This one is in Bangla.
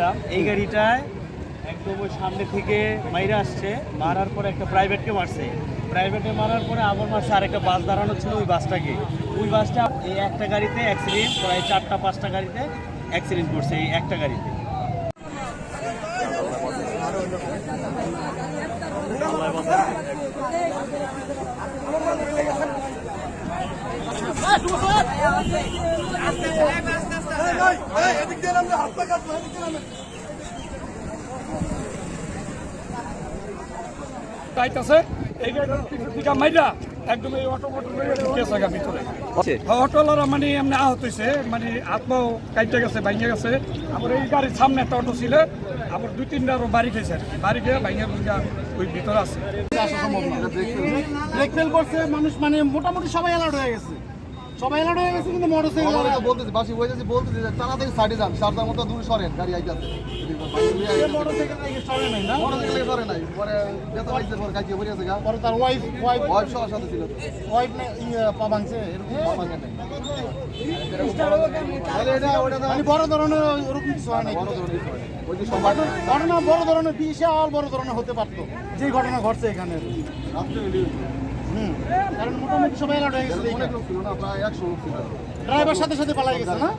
দেখলাম এই গাড়িটায় একদম ওই সামনে থেকে মাইরা আসছে, মারার পরে একটা প্রাইভেটকে মারছে। প্রাইভেটে মারার পরে আবার মারছে আর একটা বাস দাঁড়ানো ছিল ওই বাসটাকে। ওই বাসটা এই একটা গাড়িতে অ্যাক্সিডেন্ট প্রায় চারটা, পাঁচটা গাড়িতে অ্যাক্সিডেন্ট করছে এই একটা গাড়িতে। যাইতাছে এই গাড়িটার মাইরা একদম এই অটো মোটর ঢুকেছে ভিতরে। অটোলারা মানে এমনি আহত হয়েছে মানে আত্মাও কাইটে গেছে ভাঙে গেছে। আবার এই গাড়ির সামনে একটা অটো ছিল আবার দুই তিনটা আরও বাড়ি খেয়েছে আর কি। বাড়ি খেয়ে ভাঙে ওই ভিতরে আছে। ব্রেক ফেল করছে মানুষ মানে মোটামুটি সবাই অ্যালার্ট হয়ে গেছে। সবাই হয়ে গেছে কিন্তু মোটরসাইকেল আমরা তো বলতেছি বাসি হয়ে যাচ্ছে বলতেছি যে তাড়াতাড়ি সাইডে যান সারদার মতো দূরে সরেন গাড়ি আইতাছে মোটরসাইকেল থেকে সরে নাই না? মোটরসাইকেলে সরে নাই পরে বেতন আইছে পরে কাটিয়ে পড়ে আছে গা। পরে তার ওয়াইফ ওয়াইফ সাথে ছিল। ওয়াইফ না ইয়ে পা ভাঙছে এরকম। পা ভাঙে নাই। মানে বড় ধরনের ওরকম কিছু হয় নাই। বড় ধরনের ঘটনা বড় ধরনের বিশাল বড় ধরনের হতে পারতো। যে ঘটনা ঘটছে এখানে। কারণ মোটামুটি সবাই অ্যালার্ট হয়ে গেছে। অনেক লোক ছিল না প্রায় একশো লোক ছিল। ড্রাইভার সাথে সাথে পালাই গেছে না? হ্যাঁ।